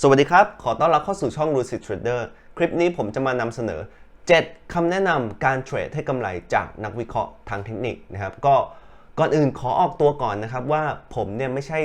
สวัสดีครับ ขอต้อนรับเข้าสู่ช่อง Lucid Trader คลิปนี้ผมจะมานำเสนอ 7คำแนะนำการเทรดให้กำไรจากนักวิเคราะห์ทางเทคนิคนะครับ ก็ก่อนอื่นขอออกตัวก่อนนะครับว่าผมเนี่ยไม่ใช่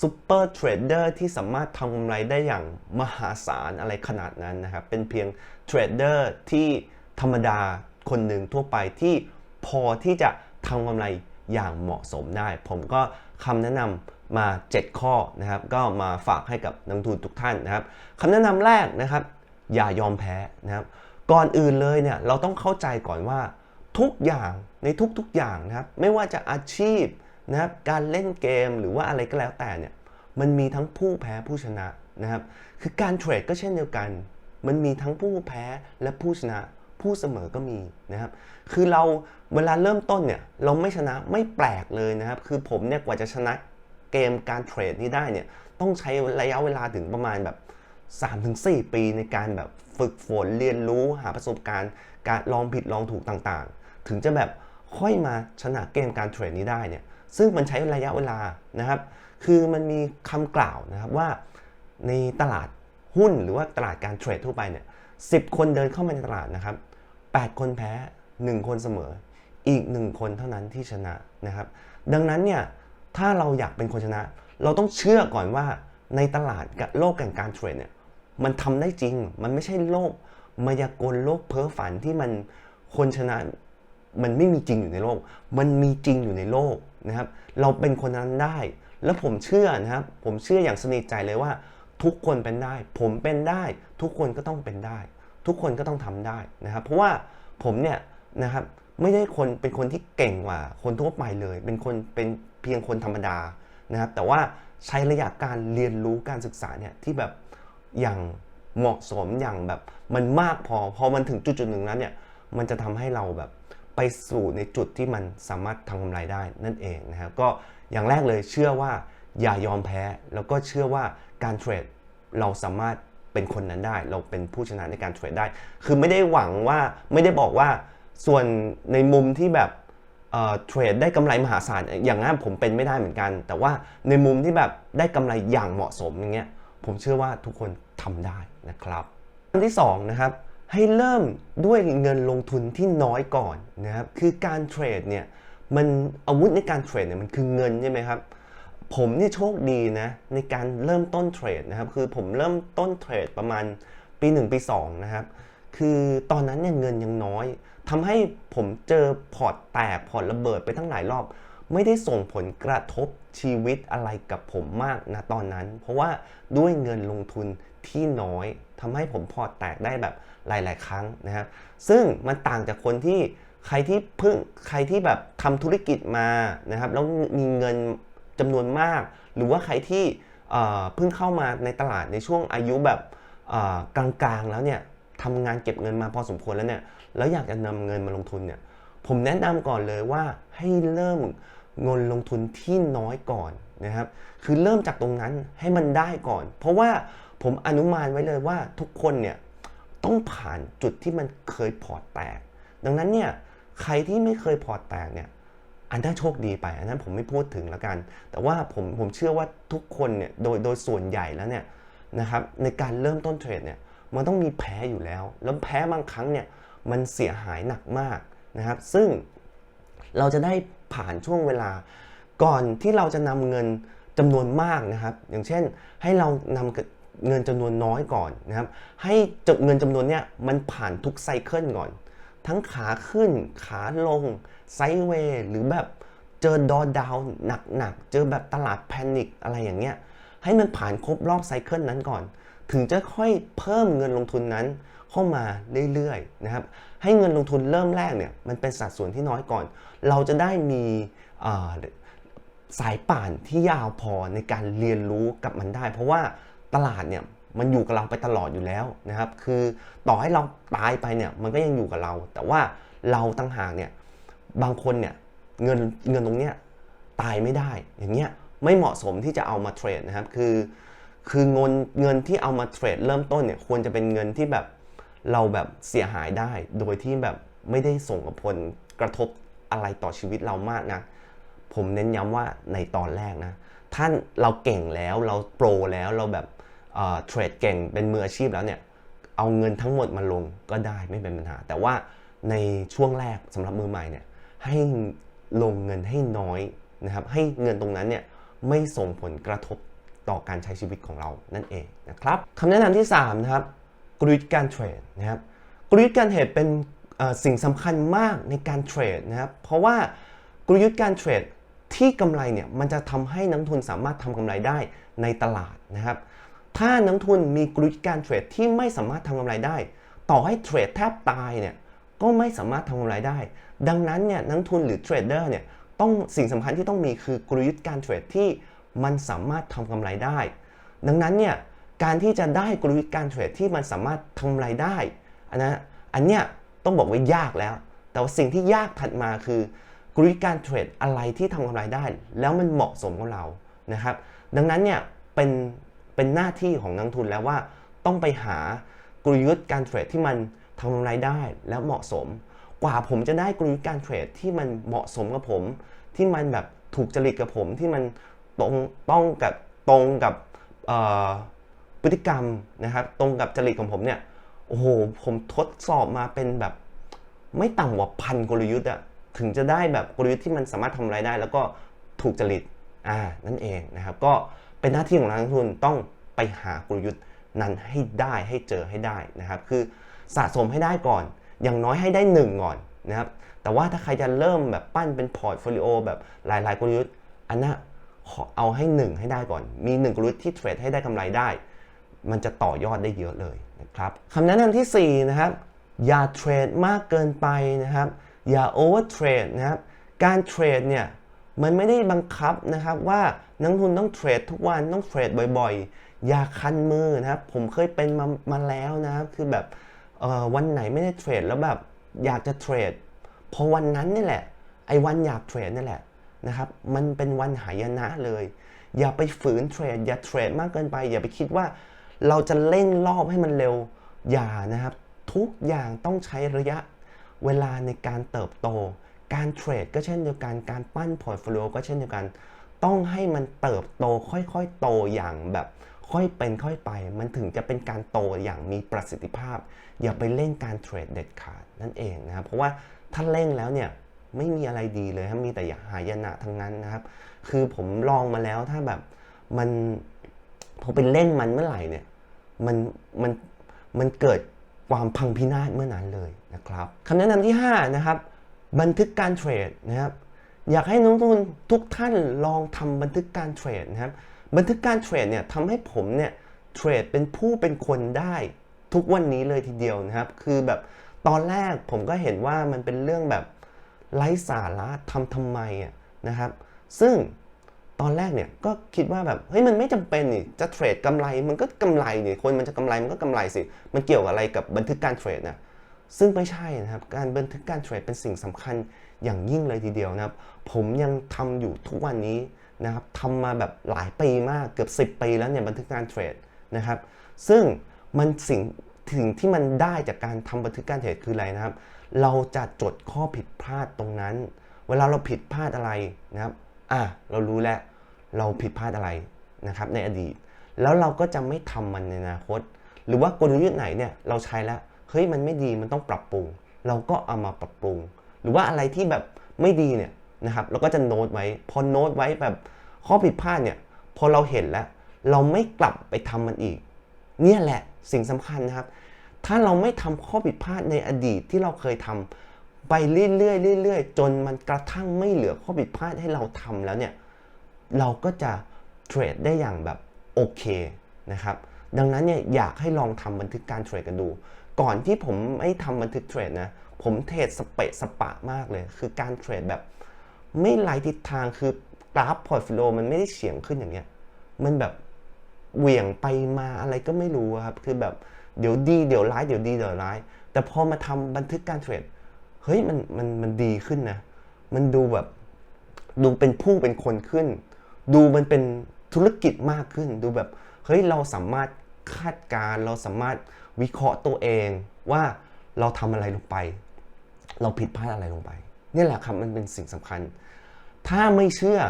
ซูเปอร์เทรดเดอร์ที่สามารถทำกำไรได้อย่างมหาศาลอะไรขนาดนั้นนะครับ เป็นเพียงเทรดเดอร์ที่ธรรมดาคนหนึ่งทั่วไปที่พอที่จะทำกำไรอย่างเหมาะสมได้ ผมก็คำแนะนำ มา 7 ข้อนะครับ ก็มาฝากให้กับนักทุนทุกท่านนะครับคำแนะนำแรกนะครับ อย่ายอมแพ้นะครับ ก่อนอื่นเลยเนี่ยเราต้องเข้าใจก่อนว่าทุกอย่างในทุกๆอย่างนะครับ ไม่ว่าจะอาชีพนะครับการเล่นเกมหรือว่าอะไรก็แล้วแต่เนี่ยมันมีทั้งผู้แพ้ผู้ชนะนะครับ คือการเทรดก็เช่นเดียวกัน มันมีทั้งผู้แพ้และผู้ชนะผู้เสมอก็มีนะครับ คือเราเวลาเริ่มต้นเนี่ยเราไม่ชนะไม่แปลกเลยนะครับ คือผมเนี่ยกว่าจะชนะ เกมการเทรดนี้ได้เนี่ยต้องใช้ระยะเวลาถึงประมาณแบบ3-4 ปีในการแบบฝึกฝนเรียนรู้หาประสบการณ์ การลองผิดลองถูกต่างๆ ถึงจะแบบค่อยมาชนะเกมการเทรดนี้ได้เนี่ยซึ่งมันใช้ระยะเวลานะครับ คือมันมีคำกล่าวนะครับว่าในตลาดหุ้นหรือว่าตลาดการเทรดทั่วไปเนี่ยสิคนเดินเข้ามาในตลาดนะครับ 8 คนแพ้ 1 คนเสมอ อีก 1 คนเท่านั้นที่ชนะนะครับ ดังนั้นเนี่ย ถ้าเราอยากเป็นคนชนะ เราต้องเชื่อก่อนว่าในตลาดกับโลกแห่งการเทรดเนี่ยมันทำได้จริง มันไม่ใช่โลกมายากลโลกเพ้อฝันที่มันคนชนะมันไม่มีจริงอยู่ในโลก มันมีจริงอยู่ในโลกนะครับ เราเป็นคนนั้นได้ แล้วผมเชื่อนะครับ ผมเชื่ออย่างสนิทใจเลยว่า ทุกคนเป็นได้ ผมเป็นได้ ทุกคนก็ต้องเป็นได้ ทุกคนก็ต้องทำได้นะครับ เพราะว่าผมเนี่ยนะครับ ไม่ได้คนเป็นคนที่เก่งกว่า คนทั่วไปเลย เป็นคนเป็นเพียงคนธรรมดานะครับ แต่ว่าใช้ระยะการเรียนรู้การศึกษาเนี่ยที่แบบอย่างเหมาะสมอย่างแบบมันมากพอพอมันถึงจุดจุดหนึ่งแล้วเนี่ยมันจะทำให้เราแบบไปสู่ในจุดที่มันสามารถทำกำไรได้นั่นเองนะครับก็อย่างแรกเลยเชื่อว่าอย่ายอมแพ้ แล้วก็เชื่อว่าการเทรดเราสามารถเป็นคนนั้นได้ เราเป็นผู้ชนะในการเทรดได้ คือไม่ได้หวังว่าไม่ได้บอกว่า ส่วนในมุมที่แบบเทรดได้กำไรมหาศาลอย่างนั้นผมเป็นไม่ได้เหมือนกัน แต่ว่าในมุมที่แบบได้กำไรอย่างเหมาะสมอย่างเงี้ยผมเชื่อว่าทุกคนทำได้นะครับอันที่สองนะครับให้เริ่มด้วยเงินลงทุนที่น้อยก่อนนะครับคือการเทรดเนี่ยมันอาวุธในการเทรดเนี่ยมันคือเงินใช่ไหมครับผมเนี่ยโชคดีนะในการเริ่มต้นเทรดนะครับคือผมเริ่มต้นเทรดประมาณปี 1 ปี2นะครับ คือตอนนั้นเนี่ยเงินยังน้อยทำให้ผมเจอพอร์ตแตกพอร์ตระเบิดไปทั้งหลายรอบ ไม่ได้ส่งผลกระทบชีวิตอะไรกับผมมากนะตอนนั้น เพราะว่าด้วยเงินลงทุนที่น้อยทำให้ผมพอร์ตแตกได้แบบหลาย ๆ ครั้งนะครับซึ่งมันต่างจากคนที่ใครที่เพิ่งใครที่แบบทำธุรกิจมานะครับแล้วมีเงินจำนวนมาก หรือว่าใครที่เพิ่งเข้ามาในตลาดในช่วงอายุแบบกลางๆแล้วเนี่ย ทำงานเก็บเงินมาพอสมควรแล้วเนี่ยแล้วอยากจะนำเงินมาลงทุนเนี่ยผมแนะนำก่อนเลยว่าให้เริ่มเงินลงทุนที่น้อยก่อนนะครับ คือเริ่มจากตรงนั้นให้มันได้ก่อน เพราะว่าผมอนุมานไว้เลยว่าทุกคนเนี่ยต้องผ่านจุดที่มันเคยพอร์ตแตก ดังนั้นเนี่ยใครที่ไม่เคยพอร์ตแตกเนี่ยอันนั้นโชคดีไป อันนั้นผมไม่พูดถึงแล้วกัน แต่ว่าผมผมเชื่อว่าทุกคนเนี่ยโดยโดยส่วนใหญ่แล้วเนี่ยนะครับในการเริ่มต้นเทรดเนี่ย มันต้องมีแพ้อยู่แล้ว แล้วแพ้บางครั้งเนี่ยมันเสียหายหนักมากนะครับ ซึ่งเราจะได้ผ่านช่วงเวลาก่อนที่เราจะนำเงินจำนวนมากนะครับ อย่างเช่นให้เรานำเงินจำนวนน้อยก่อนนะครับ ให้จำเงินจำนวนเนี้ยมันผ่านทุกไซเคิลก่อน ทั้งขาขึ้นขาลงไซด์เวย์หรือแบบเจอดอดาวหนักๆเจอแบบตลาดแพนิคอะไรอย่างเงี้ยให้มันผ่านครบรอบไซเคิลนั้นก่อน ถึงจะค่อยเพิ่มเงินลงทุนนั้นเข้ามาเรื่อยๆนะครับ ให้เงินลงทุนเริ่มแรกเนี่ยมันเป็นสัดส่วนที่น้อยก่อน เราจะได้มีสายป่านที่ยาวพอในการเรียนรู้กับมันได้ เพราะว่าตลาดเนี่ยมันอยู่กับเราไปตลอดอยู่แล้วนะครับ คือต่อให้เราตายไปเนี่ยมันก็ยังอยู่กับเรา แต่ว่าเราตั้งหากเนี่ยบางคนเนี่ยเงินเงินตรงเนี้ยตายไม่ได้อย่างเงี้ยไม่เหมาะสมที่จะเอามาเทรดนะครับ คือ คือเงินเงินที่เอามาเทรดเริ่มต้นเนี่ยควรจะเป็นเงินที่แบบเราแบบเสียหายได้ โดยที่แบบไม่ได้ส่งผลกระทบอะไรต่อชีวิตเรามากนะผมเน้นย้ำว่าในตอนแรกนะท่านเราเก่งแล้วเราโปรแล้วเราแบบเทรดเก่งเป็นมืออาชีพแล้วเนี่ยเอาเงินทั้งหมดมาลงก็ได้ไม่เป็นปัญหา แต่ว่าในช่วงแรกสำหรับมือใหม่เนี่ยให้ลงเงินให้น้อยนะครับให้เงินตรงนั้นเนี่ยไม่ส่งผลกระทบ ต่อการใช้ชีวิตของเรานั่นเองนะครับคำแนะนำที่3นะครับกลยุทธ์การเทรดนะครับกลยุทธ์การเทรดเป็นสิ่งสำคัญมากในการเทรดนะครับเพราะว่ากลยุทธ์การเทรดที่กำไรเนี่ยมันจะทำให้นักทุนสามารถทำกำไรได้ในตลาดนะครับ ถ้านักทุนมีกลยุทธ์การเทรดที่ไม่สามารถทำกำไรได้ ต่อให้เทรดแทบตายเนี่ยก็ไม่สามารถทำกำไรได้ ดังนั้นเนี่ยนักทุนหรือเทรดเดอร์เนี่ยต้องสิ่งสำคัญที่ต้องมีคือกลยุทธ์การเทรดที่ มันสามารถทำกำไรได้ ดังนั้นเนี่ยการที่จะได้กลยุทธ์การเทรดที่มันสามารถทำกำไรได้อันนั้นอันเนี้ยต้องบอกว่ายากแล้ว แต่ว่าสิ่งที่ยากถัดมาคือกลยุทธ์การเทรดอะไรที่ทำกำไรได้ แล้วมันเหมาะสมกับเรานะครับ ดังนั้นเนี่ยเป็นเป็นหน้าที่ของนักทุนแล้วว่าต้องไปหากลยุทธ์การเทรดที่มันทำกำไรได้แล้วเหมาะสม กว่าผมจะได้กลยุทธ์การเทรดที่มันเหมาะสมกับผม ที่มันแบบถูกจริตกับผมที่มัน ตรงต้องกับตรงกับพฤติกรรมนะครับ ตรงกับจริตของผมเนี่ยโอ้โหผมทดสอบมาเป็นแบบ ไม่ต่ำกว่าพันกลยุทธ์อะถึงจะได้แบบกลยุทธ์ที่มันสามารถทำอะไรได้ แล้วก็ถูกจริตอ่านั่นเองนะครับ ก็เป็นหน้าที่ของนักลงทุนต้องไปหากลยุทธ์นั้นให้ได้ให้เจอให้ได้นะครับ คือสะสมให้ได้ก่อน อย่างน้อยให้ได้หนึ่งก่อนนะครับ แต่ว่าถ้าใครจะเริ่มแบบปั้นเป็นพอร์ตโฟลิโอแบบหลาย ๆ กลยุทธ์อันน่ะขอ เอาให้หนึ่งให้ได้ก่อน มีหนึ่งกลยุทธ์ที่เทรดให้ได้กำไรได้ มันจะต่อยอดได้เยอะเลยนะครับคำแนะนำทีสี่4นะครับ อย่าเทรดมากเกินไปนะครับ อย่าโอเวอร์เทรดนะครับ การเทรดเนี่ยมันไม่ได้บังคับนะครับว่านักทุนต้องเทรดทุกวันต้องเทรดบ่อยๆ อย่าคันมือนะครับ ผมเคยเป็นมามาแล้วนะครับ คือแบบวันไหนไม่ได้เทรดแล้วแบบอยากจะเทรดพอวันนั้นนี่แหละไอ้วันอยากเทรดนี่แหละ นะครับ มันเป็นวันหายนะเลย อย่าไปฝืนเทรด อย่าเทรดมากเกินไป อย่าไปคิดว่าเราจะเร่งรอบให้มันเร็ว อย่านะครับ ทุกอย่างต้องใช้ระยะเวลาในการเติบโต การเทรดก็เช่นเดียวกัน การปั้นพอร์ตโฟลิโอก็เช่นเดียวกัน ต้องให้มันเติบโตค่อยๆโตอย่างแบบค่อยเป็นค่อยไป มันถึงจะเป็นการโตอย่างมีประสิทธิภาพ อย่าไปเล่นการเทรดเด็ดขาดนั่นเองนะครับ เพราะว่าถ้าเล่นแล้วเนี่ย ไม่มีอะไรดีเลยครับมีแต่อย่าหายนะทั้งนั้นนะครับ คือผมลองมาแล้วถ้าแบบมันพอไปเล่นมันเมื่อไหร่เนี่ยมันมันมันเกิดความพังพินาศเมื่อนั้นเลยนะครับคำแนะนำที่ 5 นะครับ บันทึกการเทรดนะครับอยากให้นักลงทุนทุกท่านลองทำบันทึกการเทรดนะครับ บันทึกการเทรดเนี่ยทำให้ผมเนี่ยเทรดเป็นผู้เป็นคนได้ทุกวันนี้เลยทีเดียวนะครับ คือแบบตอนแรกผมก็เห็นว่ามันเป็นเรื่องแบบ ไร้สาระทำทำไมอะนะครับ ซึ่งตอนแรกเนี่ยก็คิดว่าแบบเฮ้ยมันไม่จำเป็นนี่จะเทรดกำไรมันก็กำไรนี่คนมันจะกำไรมันก็กำไรสิมันเกี่ยวกับอะไรกับบันทึกการเทรดนะซึ่งไม่ใช่นะครับ การบันทึกการเทรดเป็นสิ่งสำคัญอย่างยิ่งเลยทีเดียวนะครับ ผมยังทำอยู่ทุกวันนี้นะครับทำมาแบบหลายปีมากเกือบ 10 ปีแล้วเนี่ยบันทึกการเทรดนะครับ ซึ่งมันสิ่งสิ่งที่มันได้จากการทำบันทึกการเทรดคืออะไรนะครับ เราจะจดข้อผิดพลาดตรงนั้น เวลาเราผิดพลาดอะไรนะครับอะเรารู้แล้วเราผิดพลาดอะไรนะครับในอดีต แล้วเราก็จะไม่ทำมันในอนาคต หรือว่ากลยุทธ์ไหนเนี่ยเราใช้แล้วเฮ้ยมันไม่ดีมันต้องปรับปรุง เราก็เอามาปรับปรุง หรือว่าอะไรที่แบบไม่ดีเนี่ยนะครับเราก็จะโน้ตไว้ พอโน้ตไว้แบบข้อผิดพลาดเนี่ยพอเราเห็นแล้ว เราไม่กลับไปทำมันอีก เนี่ยแหละสิ่งสำคัญนะครับ ถ้าเราไม่ทำข้อผิดพลาดในอดีตที่เราเคยทำไปเรื่อยๆเรื่อยๆจนมันกระทั่งไม่เหลือข้อผิดพลาดให้เราทำแล้วเนี่ยเราก็จะเทรดได้อย่างแบบโอเคนะครับดังนั้นเนี่ยอยากให้ลองทำบันทึกการเทรดกันดู ก่อนที่ผมไม่ทำบันทึกเทรดนะผมเทรดสเปะสปะมากเลย คือการเทรดแบบ ไม่ไร้ทิศทางคือกราฟพอร์ตโฟลิโอมันไม่ได้เฉียงขึ้นอย่างเงี้ยมันแบบเหวี่ยงไปมาอะไรก็ไม่รู้ครับคือแบบ เดี๋ยวดีเดี๋ยวร้ายเดี๋ยวดีเดี๋ยวร้าย แต่พอมาทำบันทึกการเทรดเฮ้ยมันมันมันดีขึ้นนะ มันดูแบบ ดูเป็นผู้เป็นคนขึ้น ดูมันเป็นธุรกิจมากขึ้น ดูแบบเฮ้ยเราสามารถคาดการเราสามารถวิเคราะห์ตัวเองว่าเราทำอะไรลงไป เราผิดพลาดอะไรลงไปนี่แหละครับมันเป็นสิ่งสำคัญ ถ้าไม่เชื่อ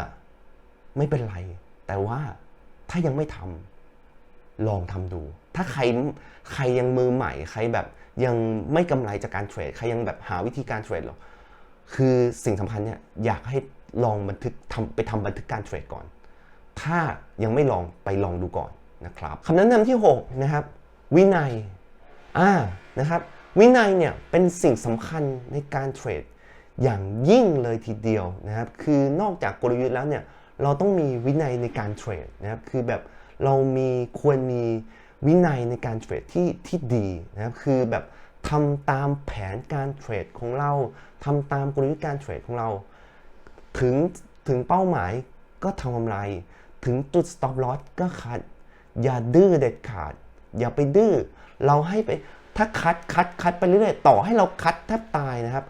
ไม่เป็นไร แต่ว่าถ้ายังไม่ท ลองทำดู ถ้าใครใครยังมือใหม่ ใครแบบยังไม่กำไรจากการเทรด ใครยังแบบหาวิธีการเทรดหรอก คือสิ่งสำคัญเนี่ยอยากให้ลองบันทึกทำไปทำบันทึกการเทรดก่อน ถ้ายังไม่ลองไปลองดูก่อนนะครับคำแนะนำที่ 6 นะครับ วินัยอ่านะครับ วินัยเนี่ยเป็นสิ่งสำคัญในการเทรดอย่างยิ่งเลยทีเดียวนะครับ คือนอกจากกลยุทธ์แล้วเนี่ยเราต้องมีวินัยในการเทรดนะครับ คือแบบ เรามีควรมีวินัยในการเทรดที่ที่ดีนะครับคือแบบทำตามแผนการเทรดของเราทำตามกลยุทธ์การเทรดของเรา ถึงถึงเป้าหมายก็ทำกำไร ถึงจุด stop loss ก็คัด อย่าดื้อเด็ดขาด อย่าไปดื้อเราให้ไปถ้าคัดคัดคัดไปเรื่อยๆต่อให้เราคัดแทบตายนะครับ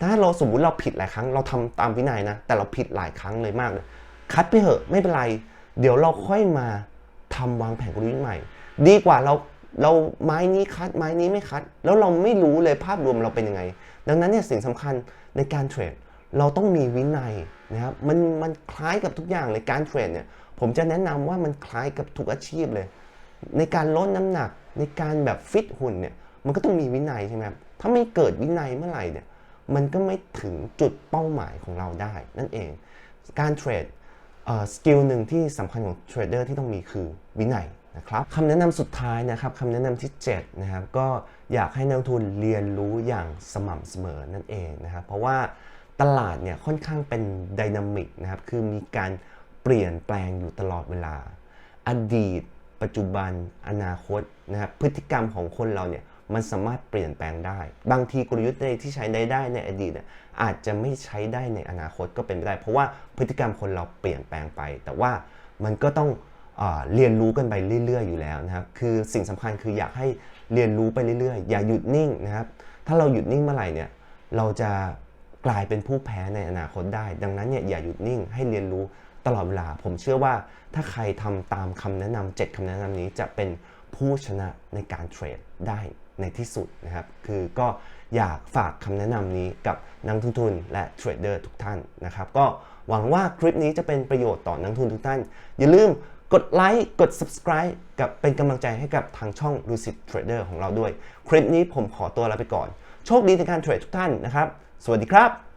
ถ้าเราสมมุติเราผิดหลายครั้ง เราทำตามวินัยนะ แต่เราผิดหลายครั้งเลยมากเลยคัดไปเถอะไม่เป็นไร เดี๋ยวเราค่อยมา ทำวางแผนกลยุทธ์ใหม่ ดีกว่าเราเราไม้นี้คัดไม้นี้ไม่คัด แล้วเราไม่รู้เลยภาพรวมเราเป็นยังไง ดังนั้นเนี่ยสิ่งสำคัญในการเทรดเราต้องมีวินัยนะครับมันมันคล้ายกับทุกอย่างเลยการเทรดเนี่ยผมจะแนะนำว่ามันคล้ายกับทุกอาชีพเลย ในการลดน้ำหนักในการแบบฟิตหุ่นเนี่ยมันก็ต้องมีวินัยใช่ไหมครับถ้าไม่เกิดวินัยเมื่อไหร่เนี่ยมันก็ไม่ถึงจุดเป้าหมายของเราได้นั่นเอง การเทรด สกิลหนึ่งที่สำคัญของเทรดเดอร์ที่ต้องมีคือวินัยนะครับคำแนะนำสุดท้ายนะครับคำแนะนำที่ 7 นะครับ ก็อยากให้นักทุนเรียนรู้อย่างสม่ำเสมอนั่นเองนะครับ เพราะว่าตลาดเนี่ยค่อนข้างเป็นดินามิกนะครับ คือมีการเปลี่ยนแปลงอยู่ตลอดเวลา อดีต ปัจจุบัน อนาคตนะครับ พฤติกรรมของคนเราเนี่ย มันสามารถเปลี่ยนแปลงได้ บางทีกลยุทธ์ในที่ใช้ได้ได้ในอดีตอาจจะไม่ใช้ได้ในอนาคตก็เป็นไปได้ เพราะว่าพฤติกรรมคนเราเปลี่ยนแปลงไป แต่ว่ามันก็ต้องเอเรียนรู้กันไปเรื่อย ๆ อยู่แล้วนะครับ คือสิ่งสำคัญคืออยากให้เรียนรู้ไปเรื่อย ๆ อย่าหยุดนิ่งนะครับ ถ้าเราหยุดนิ่งเมื่อไหร่เนี่ย เราจะกลายเป็นผู้แพ้ในอนาคตได้ ดังนั้นเนี่ยอย่าหยุดนิ่งให้เรียนรู้ตลอดเวลา ผมเชื่อว่าถ้าใครทำตามคำแนะนำ7คำแนะนำนี้จะเป็นผู้ชนะในการเทรดได้ ในที่สุดนะครับ คือก็อยากฝากคำแนะนำนี้กับนักทุนทุนและเทรดเดอร์ทุกท่านนะครับ ก็หวังว่าคลิปนี้จะเป็นประโยชน์ต่อนักทุนทุกท่าน อย่าลืมกดไลค์กด subscribe กับเป็นกำลังใจให้กับทางช่อง Lucid Trader ของเราด้วย คลิปนี้ผมขอตัวลาไปก่อน โชคดีในการเทรดทุกท่านนะครับ สวัสดีครับ